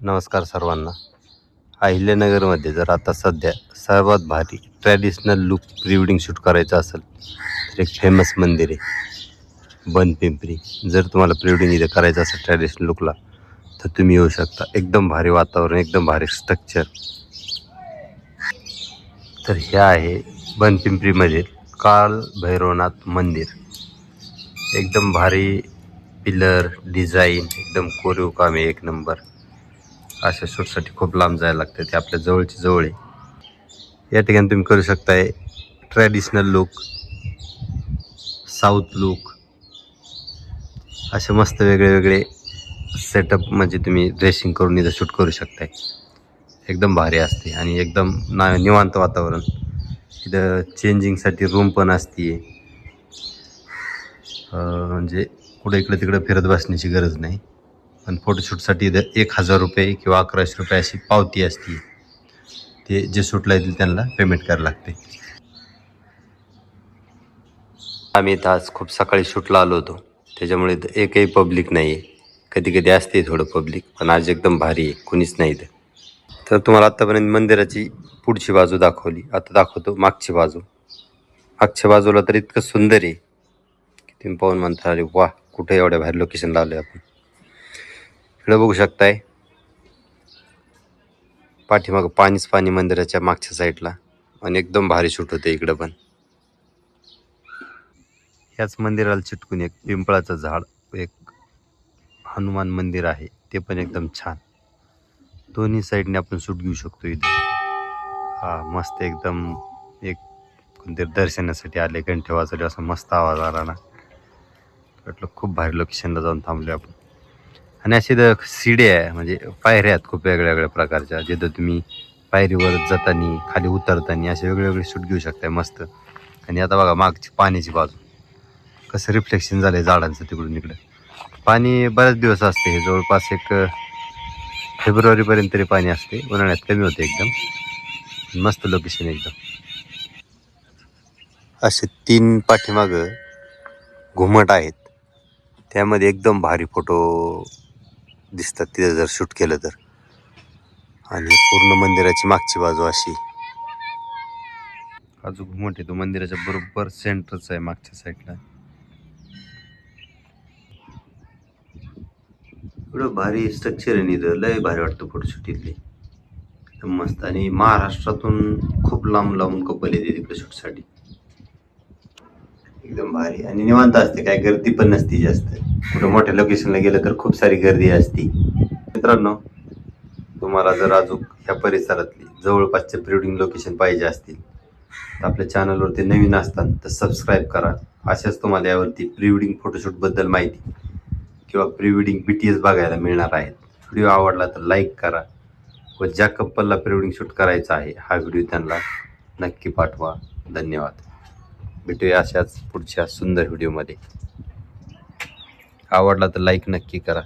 नमस्कार सर्वांना. अहिल्यानगरमध्ये जर आता सध्या सर्वात भारी traditional look pre wedding shoot करायचं असेल तर एक फेमस मंदिर आहे. बनपिंपरी जर तुम्हाला प्री वेडिंग इथे करायचं असेल ट्रॅडिशनल लुकला तर तुम्ही येऊ शकता. एकदम भारी वातावरण एकदम भारी स्ट्रक्चर तर हे आहे बनपिंपरीमध्ये काल भैरवनाथ मंदिर. एकदम भारी पिलर डिझाईन एकदम कोरीव काम आहे एक नंबर अशा शूटसाठी खूप लांब जायला लागते ते आपल्या जवळची जवळ आहे. या ठिकाणी तुम्ही करू शकताय ट्रॅडिशनल लुक साऊथ लुक असे मस्त वेगळे वेगळे सेटअप म्हणजे तुम्ही ड्रेसिंग करून इथं शूट करू शकताय. एकदम भारी असते आणि एकदम ना निवांत वातावरण. इथं चेंजिंगसाठी रूम पण असते म्हणजे कुठं इकडं तिकडं फिरत बसण्याची गरज नाही. पण फोटोशूटसाठी इथं एक हजार रुपये किंवा अकराशे रुपये अशी पावती असते. ते जे शूटला येतील त्यांना पेमेंट करायला लागते. आम्ही इथं आज खूप सकाळी शूटला आलो होतो. त्याच्यामुळे इथं एकही पब्लिक नाही आहे कधी कधी असते थोडं पब्लिक पण आज एकदम भारी आहे. कुणीच नाही इथं. तर तुम्हाला आत्तापर्यंत मंदिराची पुढची बाजू दाखवली. आता दाखवतो मागची बाजू. मागच्या बाजूला तर इतकं सुंदर आहे. की तुम्ही पाहून म्हणता अरे वा कुठे एवढ्या बाहेर लोकेशनला आलो आपण. इकडं बघू शकताय. पाठीमागं पाणीच पाणी मंदिराच्या मागच्या साईडला. आणि एकदम भारी शूट होते इकडं पण. ह्याच मंदिराला चिटकून एक पिंपळाचं झाड एक हनुमान मंदिर आहे. ते पण एकदम छान. दोन्ही साईडने आपण सूट घेऊ शकतो इथे. हा मस्त एकदम एक कोणतरी दर्शनासाठी आले. घंटे वाजवले असा मस्त आवाज आला ना. वाटलं खूप भारी लोकेशनला जाऊन थांबले आपण. आणि असे तर शिड्या आहे म्हणजे पायऱ्या आहेत खूप वेगळ्या वेगळ्या प्रकारच्या जिथं तुम्ही पायरीवर जातानी खाली उतरताना असे वेगळे वेगळे शूट घेऊ शकताय मस्त. आणि आता बघा मागची पाण्याची बाजू. कसं रिफ्लेक्शन झालं आहे झाडांचं तिकडून इकडं. पाणी बरेच दिवस असते हे जवळपास एक फेब्रुवारीपर्यंत तरी पाणी असते उन्हाळ्यात कमी होते एकदम. मस्त लोकेशन एकदम. असे तीन पाठीमागं घुमट आहेत. त्यामध्ये एकदम भारी फोटो दिसतात तिथे जर शूट केलं तर. आणि पूर्ण मंदिराची मागची बाजू अशी. हा जो घुमट आहे तो मंदिराच्या बरोबर सेंटरच आहे मागच्या साईडला एवढं भारी स्ट्रक्चर आहे इथं. लय भारी वाटतं फोटोशूट इथले. एकदम मस्त. आणि महाराष्ट्रातून खूप लांब लांबून कपल येते तिकडे शूटसाठी एकदम भारी. आणि निवांत असते. काय गर्दी पण नसती जास्त. कुठं मोठ्या लोकेशनला गेलं तर खूप सारी गर्दी असती. मित्रांनो तुम्हाला जर अजून ह्या परिसरातली जवळपासचे प्रिवेडिंग लोकेशन पाहिजे असतील तर आपल्या चॅनलवरती नवीन असतात तर सबस्क्राईब करा. अशाच तुम्हाला यावरती प्रिवेडिंग फोटोशूटबद्दल माहिती किंवा प्रिवेडिंग बी टी एस बघायला मिळणार आहेत व्हिडिओ आवडला तर लाईक करा व ज्या कपलला प्रिवेडिंग शूट करायचा आहे हा व्हिडिओ त्यांना नक्की पाठवा. धन्यवाद. भेटूया अशाच पुढच्या सुंदर व्हिडिओमध्ये आवडला तर लाईक नक्की करा.